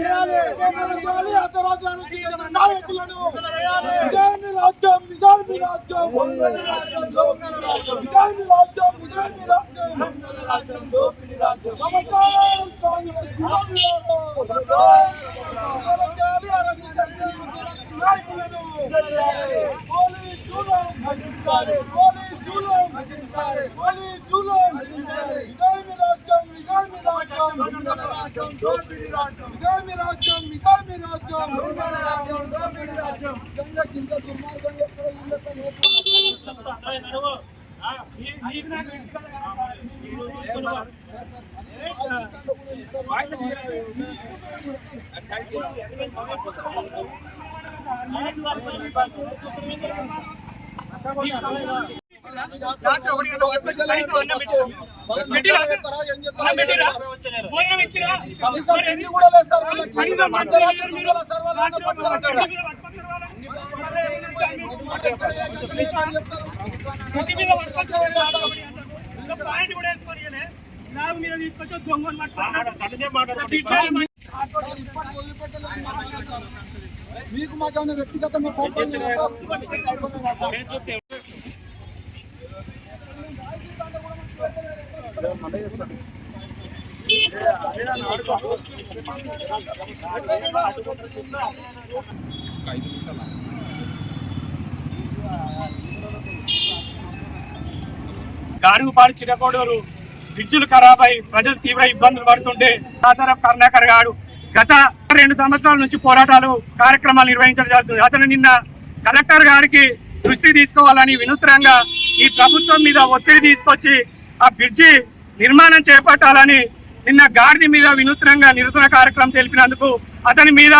చేయాలి చేయాలి అర్ధరాజ్యాలు చేసిన నాయకులను ఇదే మీ రాజ్యం ఇదే మీ రాజ్యం ఇదే మీ రాజ్యం ఇదే మీ రాజ్యం నమస్కారం కాంగ్రెస్ చేయాలి అరెస్ట్ చేసిన నాయకులను పోలీసులు నశించాలి పోలీసులు నశించాలి పోలీసులు నశించాలి ఇదే మీ రాజ్యం ఇదే మీ రాజ్యం దొంగల రాజ్యం దోపిడి రాజ్యం ఇదే మీ రాజ్యం ఇదే మీ రాజ్యం నిజంగా కింద దుర్మార్గంగా ఎక్కడ ఇళ్ళతో నేర్చుకున్నారు. భోజనం ఇచ్చిరా? కనీసం తిండి పాయింట్ కూడా వేసుకొని. నాకు మీద తీసుకొచ్చి. మీకు మాకేమైనా వ్యక్తిగతంగా కోపం లేదా సార్? గాడుగుపాడు చిరకోడూరు బ్రిడ్జులు ఖరాబై ప్రజలు తీవ్ర ఇబ్బందులు పడుతుంటే దాసరఫ్ కరుణాకర్ గారు గత రెండు సంవత్సరాల నుంచి పోరాటాలు కార్యక్రమాలు నిర్వహించడం జరుగుతుంది అతను నిన్న కలెక్టర్ గారికి దృష్టి తీసుకోవాలని వినూత్నంగా ఈ ప్రభుత్వం మీద ఒత్తిడి తీసుకొచ్చి ఆ బ్రిడ్జి నిర్మాణం చేపట్టాలని నిన్న గాడిద మీద వినూత్నంగా నిరసన కార్యక్రమం తెలిపినందుకు అతని మీద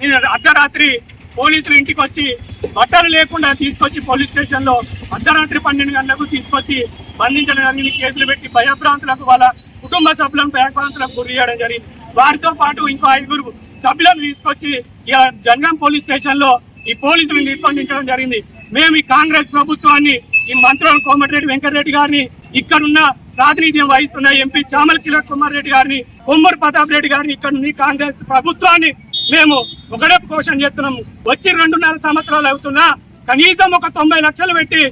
నిన్న అర్ధరాత్రి పోలీసులు ఇంటికి వచ్చి బట్టలు లేకుండా తీసుకొచ్చి పోలీస్ స్టేషన్లో అర్ధరాత్రి పన్నెండు గంటలకు తీసుకొచ్చి బంధించడం జరిగింది. కేసులు పెట్టి భయభ్రాంతులకు వాళ్ళ కుటుంబ సభ్యులను భయభ్రాంతులకు గురి చేయడం జరిగింది. వారితో పాటు ఇంకో ఐదుగురు సభ్యులను తీసుకొచ్చి ఇలా జంగం పోలీస్ స్టేషన్లో ఈ పోలీసులు నిర్బంధించడం జరిగింది. మేము ఈ కాంగ్రెస్ ప్రభుత్వాన్ని ఈ మంత్రులను కోమటిరెడ్డి వెంకటరెడ్డి గారిని ఇక్కడున్న ప్రాతినిధ్యం వహిస్తున్న ఎంపీ చామల కిరణ్ కుమార్ రెడ్డి గారిని కొమ్మూరు ప్రతాప్ రెడ్డి గారిని ఇక్కడ ఉన్న కాంగ్రెస్ ప్రభుత్వాన్ని మేము ఒకటే పోషణ చేస్తున్నాము వచ్చి రెండున్నర సంవత్సరాలు అవుతున్నా కనీసం ఒక తొంభై లక్షలు పెట్టి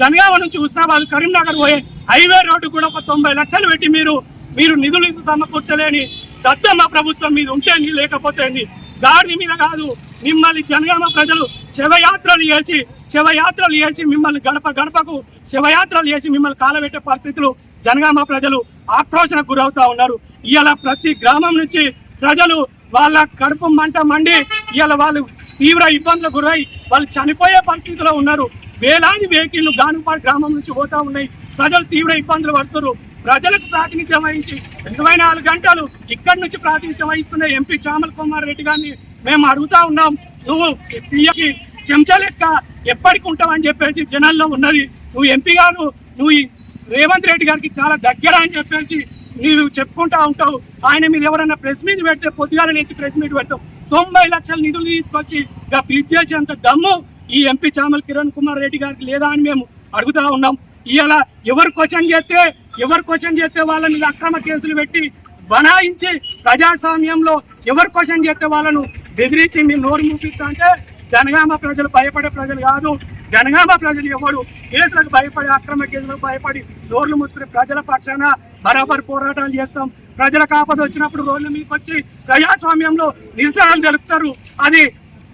జనగామ నుంచి హుస్నాబాద్ కరీంనగర్ పోయే హైవే రోడ్డు కూడా ఒక తొంభై లక్షలు పెట్టి మీరు మీరు నిధులు సమకూర్చలేని దత్తమ్మ ప్రభుత్వం మీద ఉంటే లేకపోతే నీ దాడి మీద కాదు మిమ్మల్ని జనగామ ప్రజలు శివయాత్రలు చేసి శివయాత్రలు చేసి మిమ్మల్ని గడప గడపకు శివయాత్రలు చేసి మిమ్మల్ని కాలబెట్టే పరిస్థితులు జనగామ ప్రజలు ఆక్రోషణకు గురవుతా ఉన్నారు. ఇవాళ ప్రతి గ్రామం నుంచి ప్రజలు వాళ్ళ కడుపు మంట మండి ఇవాళ వాళ్ళు తీవ్ర ఇబ్బందులకు గురై వాళ్ళు చనిపోయే పరిస్థితిలో ఉన్నారు. వేలాది వెహికల్ గానుపాడు గ్రామం నుంచి పోతా ఉన్నాయి. ప్రజలు తీవ్ర ఇబ్బందులు పడుతున్నారు. ప్రజలకు ప్రాతినిధ్యం వహించి ఇరవై నాలుగు గంటలు ఇక్కడి నుంచి ప్రాతినిధ్యం వహిస్తున్న ఎంపీ చామల కుమార్ రెడ్డి గారిని మేము అడుగుతా ఉన్నాం నువ్వు సీఎంకి చెంచా లెక్క ఎప్పటికి ఉంటావని చెప్పేసి జనాల్లో ఉన్నది. నువ్వు ఎంపీగాను నువ్వు ఈ రేవంత్ రెడ్డి గారికి చాలా దగ్గర అని చెప్పేసి నీవు చెప్పుకుంటా ఉంటావు. ఆయన మీద ఎవరైనా ప్రెస్ మీట్ పెడితే పొద్దుగాల నుంచి ప్రెస్ మీట్ పెడతావు. తొంభై లక్షల నిధులు తీసుకొచ్చి ఇక బ్రిడ్జ్ చేసేంత దమ్ము ఈ ఎంపీ చామల కిరణ్ కుమార్ రెడ్డి గారికి లేదా అని మేము అడుగుతా ఉన్నాం. ఇలా ఎవరు క్వశ్చన్ చేస్తే ఎవరు క్వశ్చన్ చేస్తే వాళ్ళని అక్రమ కేసులు పెట్టి బనాయించి ప్రజాస్వామ్యంలో ఎవరు క్వశ్చన్ చేస్తే వాళ్ళను బెదిరించి మీరు నోరు మూపిస్తా అంటే జనగామ ప్రజలు భయపడే ప్రజలు కాదు. జనగామ ప్రజలు ఎవరు? కేసులకు భయపడి అక్రమ కేసులకు భయపడి రోడ్లు మూసుకునే ప్రజల పక్షాన బరాబర్ పోరాటాలు చేస్తాం. ప్రజలకు ఆపద వచ్చినప్పుడు రోడ్ల మీదకి వచ్చి ప్రజాస్వామ్యంలో నిరసనలు జరుపుతారు అది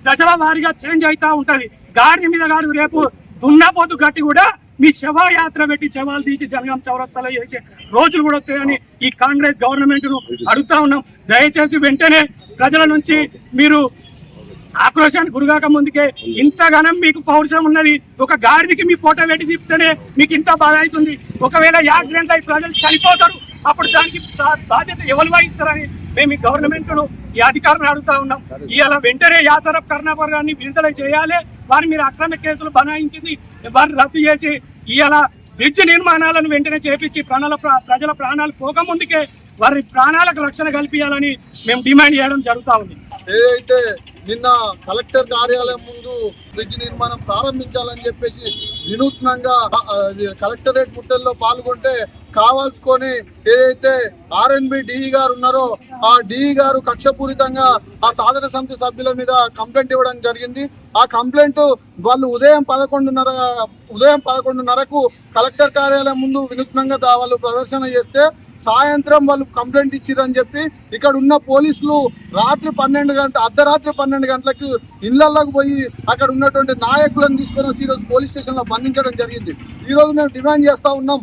దశల వారీగా చేంజ్ అవుతా ఉంటుంది. గాడి మీద గాడిద రేపు దున్నపోతు గట్టి కూడా మీ శవయాత్ర పెట్టి శవాలు తీసి జనగాం చౌరస్తాలో చేసే రోజులు కూడా వస్తాయని ఈ కాంగ్రెస్ గవర్నమెంట్ను అడుగుతా ఉన్నాం. దయచేసి వెంటనే ప్రజల నుంచి మీరు ఆక్రోశానికి గురిగాక ముందుకే ఇంతగానం మీకు పౌరుషం ఉన్నది ఒక గాడిదికి మీ ఫోటో పెట్టి తిప్పితేనే మీకు ఇంత బాధ అవుతుంది. ఒకవేళ యాక్సిడెంట్ అయి ప్రజలు చనిపోతారు అప్పుడు దానికి బాధ్యత ఎవరు వహిస్తారని మేము ఈ గవర్నమెంట్ను ఈ అధికారులను అడుగుతా ఉన్నాం. ఇవాళ వెంటనే యాసరఫ్ కర్ణాకర్ గారిని విడుదల చేయాలి. వారి మీరు అక్రమ కేసులు బనాయించింది వారిని రద్దు చేసి ఇవాళ బ్రిడ్జ్ నిర్మాణాలను వెంటనే చేపించి ప్రాణాల ప్రజల ప్రాణాలు పోకముందుకే వారి ప్రాణాలకు రక్షణ కల్పించాలని మేము డిమాండ్ చేయడం జరుగుతా ఉంది. ఏదైతే నిన్న కలెక్టర్ కార్యాలయం ముందు బ్రిడ్జ్ నిర్మాణం ప్రారంభించాలని చెప్పేసి వినూత్నంగా కలెక్టరేట్ ముట్టల్లో పాల్గొంటే కావాల్సుకొని ఏదైతే ఆర్ఎన్బి డిఈ గారు ఉన్నారో ఆ డిఈ గారు కక్షపూరితంగా ఆ సాధన సమితి సభ్యుల మీద కంప్లైంట్ ఇవ్వడం జరిగింది. ఆ కంప్లైంట్ వాళ్ళు ఉదయం పదకొండున్నర ఉదయం పదకొండున్నరకు కలెక్టర్ కార్యాలయం ముందు వినూత్నంగా వాళ్ళు ప్రదర్శన చేస్తే సాయంత్రం వాళ్ళు కంప్లైంట్ ఇచ్చిరని చెప్పి ఇక్కడ ఉన్న పోలీసులు రాత్రి పన్నెండు గంట అర్ధరాత్రి పన్నెండు గంటలకు ఇళ్ళలోకి పోయి అక్కడ ఉన్నటువంటి నాయకులను తీసుకొని వచ్చి ఈరోజు పోలీస్ స్టేషన్లో బంధించడం జరిగింది. ఈరోజు మేము డిమాండ్ చేస్తూ ఉన్నాం.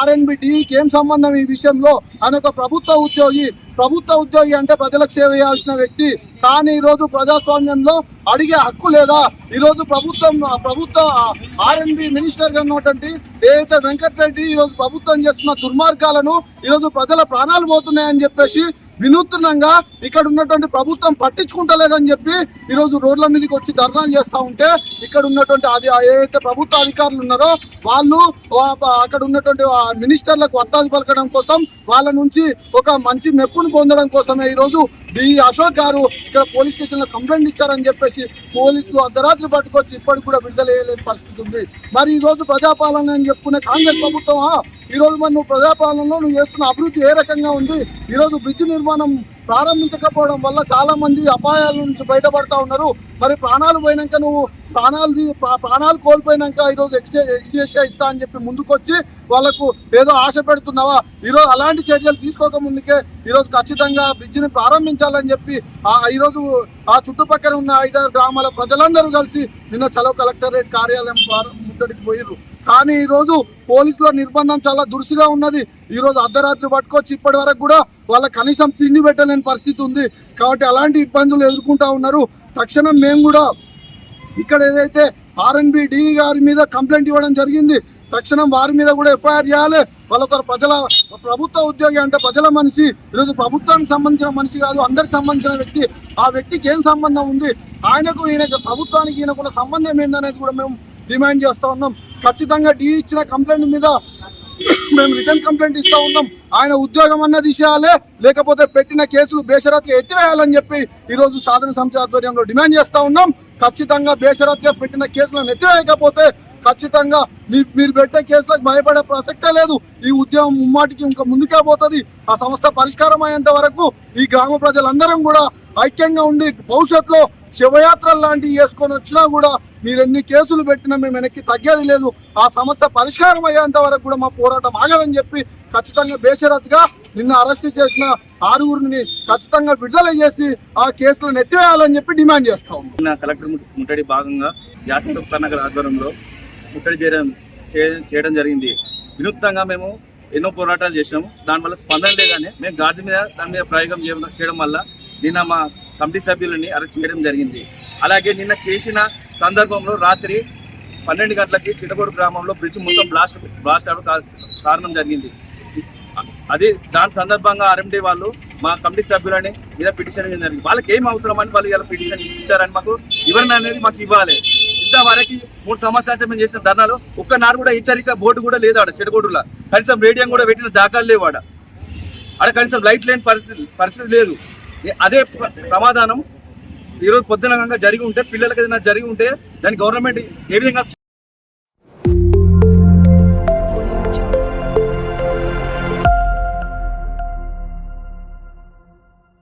ఆర్ఎన్బి టీకి ఏం సంబంధం ఈ విషయంలో? ఆయన ఒక ప్రభుత్వ ఉద్యోగి ప్రభుత్వ ఉద్యోగి అంటే ప్రజలకు సేవ చేయాల్సిన వ్యక్తి. కానీ ఈరోజు ప్రజాస్వామ్యంలో అడిగే హక్కు లేదా? ఈ రోజు ప్రభుత్వం ప్రభుత్వ ఆర్ఎన్బి మినిస్టర్గా ఉన్నటువంటి ఏదైతే వెంకటరెడ్డి ఈ రోజు ప్రభుత్వం చేస్తున్న దుర్మార్గాలను ఈ రోజు ప్రజల ప్రాణాలు పోతున్నాయని చెప్పేసి వినూత్నంగా ఇక్కడ ఉన్నటువంటి ప్రభుత్వం పట్టించుకుంటలేదని చెప్పి ఈ రోజు రోడ్ల మీదకి వచ్చి ధర్నాలు చేస్తా ఉంటే ఇక్కడ ఉన్నటువంటి అది ఏదైతే ప్రభుత్వ అధికారులు ఉన్నారో వాళ్ళు వా- అక్కడ ఉన్నటువంటి మినిస్టర్లకు వత్తాసు పలకడం కోసం వాళ్ళ నుంచి ఒక మంచి మెప్పును పొందడం కోసమే ఈ రోజు డి అశోక్ గారు ఇక్కడ పోలీస్ స్టేషన్లో కంప్లైంట్ ఇచ్చారని చెప్పేసి పోలీసులు అర్ధరాత్రి పట్టుకొచ్చి ఇప్పటికి కూడా విడుదలయ్యలేని పరిస్థితి ఉంది. మరి ఈరోజు ప్రజాపాలన అని చెప్పుకునే కాంగ్రెస్ ప్రభుత్వం ఈ రోజు మరి నువ్వు ప్రజాపాలనలో నువ్వు చేస్తున్న అభివృద్ధి ఏ రకంగా ఉంది? ఈరోజు బ్రిడ్జ్ నిర్మాణం ప్రారంభించకపోవడం వల్ల చాలా మంది అపాయాల నుంచి బయటపడతా ఉన్నారు. మరి ప్రాణాలు పోయినాక నువ్వు ప్రాణాలు ప్రాణాలు కోల్పోయినాక ఈ రోజు ఎక్స్చే ఎక్స్చేషియా ఇస్తా అని చెప్పి ముందుకొచ్చి వాళ్ళకు ఏదో ఆశ పెడుతున్నావా? ఈ రోజు అలాంటి చర్యలు తీసుకోక ముందుకే ఈరోజు ఖచ్చితంగా బ్రిడ్జిని ప్రారంభించాలని చెప్పి ఆ ఈ రోజు ఆ చుట్టుపక్కల ఉన్న ఐదారు గ్రామాల ప్రజలందరూ కలిసి నిన్న చలో కలెక్టరేట్ కార్యాలయం ప్రారం- ముట్టడికి పోయిర్రు. కానీ ఈరోజు పోలీసుల నిర్బంధం చాలా దురుసుగా ఉన్నది. ఈరోజు అర్ధరాత్రి పట్టుకొచ్చి ఇప్పటి వరకు కూడా వాళ్ళ కనీసం తిండి పెట్టలేని పరిస్థితి ఉంది. కాబట్టి అలాంటి ఇబ్బందులు ఎదుర్కొంటా ఉన్నారు. తక్షణం మేము కూడా ఇక్కడ ఏదైతే ఆర్ఎన్బి డి గారి మీద కంప్లైంట్ ఇవ్వడం జరిగింది. తక్షణం వారి మీద కూడా ఎఫ్ఐఆర్ చేయాలి. వాళ్ళొక ప్రజల ప్రభుత్వ ఉద్యోగి అంటే ప్రజల మనిషి. ఈరోజు ప్రభుత్వానికి సంబంధించిన మనిషి కాదు అందరికి సంబంధించిన వ్యక్తి. ఆ వ్యక్తికి ఏం సంబంధం ఉంది? ఆయనకు ఈయన ప్రభుత్వానికి ఈయనకున్న సంబంధం ఏందనేది కూడా మేము డిమాండ్ చేస్తూ ఉన్నాం. ఖచ్చితంగా డి ఇచ్చిన కంప్లైంట్ మీద మేము రిటర్న్ కంప్లైంట్ ఇస్తా ఉన్నాం. ఆయన ఉద్యోగం అన్నది తీసేయాలి లేకపోతే పెట్టిన కేసులు బేషరత్గా ఎత్తివేయాలని చెప్పి ఈరోజు సాధన సమితి ఆధ్వర్యంలో డిమాండ్ చేస్తా ఉన్నాం. ఖచ్చితంగా బేషరత్గా పెట్టిన కేసులను ఎత్తివేయకపోతే ఖచ్చితంగా మీ- మీరు పెట్టే కేసులకు భయపడే ప్రసక్తే లేదు. ఈ ఉద్యమం ముమ్మాటికి ఇంకా ముందుకే పోతుంది. ఆ సమస్య పరిష్కారం అయ్యేంత వరకు ఈ గ్రామ ప్రజలందరం కూడా ఐక్యంగా ఉండి భవిష్యత్తులో శివయాత్రలు లాంటివి చేసుకొని వచ్చినా కూడా మీరు ఎన్ని కేసులు పెట్టినా మేము వెనక్కి తగ్గేది లేదు. ఆ సమస్య పరిష్కారం అయ్యేంత వరకు కూడా మా పోరాటం ఆగదని చెప్పి ఖచ్చితంగా బేషరత్గా నిన్న అరెస్ట్ చేసిన ఆరుగురిని ఖచ్చితంగా విడుదల చేసి ఆ కేసులను ఎత్తివేయాలని చెప్పి డిమాండ్ చేస్తాం నిన్న కలెక్టర్ ముట్టడి భాగంగా యాసంత కర్ణాకర్ ఆధ్వర్యంలో ముట్టడి చేయడం చేయడం జరిగింది. వినూత్నంగా మేము ఎన్నో పోరాటాలు చేసినాము దానివల్ల స్పందన లేదని మేము గాడి మీద దాని మీద ప్రయోగం చేయడం చేయడం వల్ల నిన్న మా కమిటీ సభ్యులని అరెస్ట్ చేయడం జరిగింది. అలాగే నిన్న చేసిన సందర్భంలో రాత్రి పన్నెండు గంటలకి చిన్నగూడు గ్రామంలో బ్రిడ్జ్ మొత్తం బ్లాస్ట్ బ్లాస్ట్ అవడం కారణం జరిగింది. అది దాని సందర్భంగా ఆర్ఎండి వాళ్ళు మా కమిటీ సభ్యులని మీద పిటిషన్ జరిగింది. వాళ్ళకి ఏం అవసరం అని వాళ్ళు ఇలా పిటిషన్ ఇచ్చారని మాకు వివరణ అనేది మాకు ఇవ్వాలి. ఇంతవరకు మూడు సంవత్సరాలు మేము చేసిన ధర్నాలు ఒక్క నాడు కూడా హెచ్చరిక బోర్డు కూడా లేదు ఆడ చెడగొడులా కనీసం రేడియం కూడా పెట్టిన దాఖలు లేవు ఆడ. ఆడ కనీసం లైట్ లేని పరిస్థితి పరిస్థితి లేదు. అదే ప్ర- ప్రమాదానం ఈరోజు పొద్దున జరిగి ఉంటే పిల్లలకి ఏదైనా జరిగి ఉంటే దాన్ని గవర్నమెంట్ ఏ విధంగా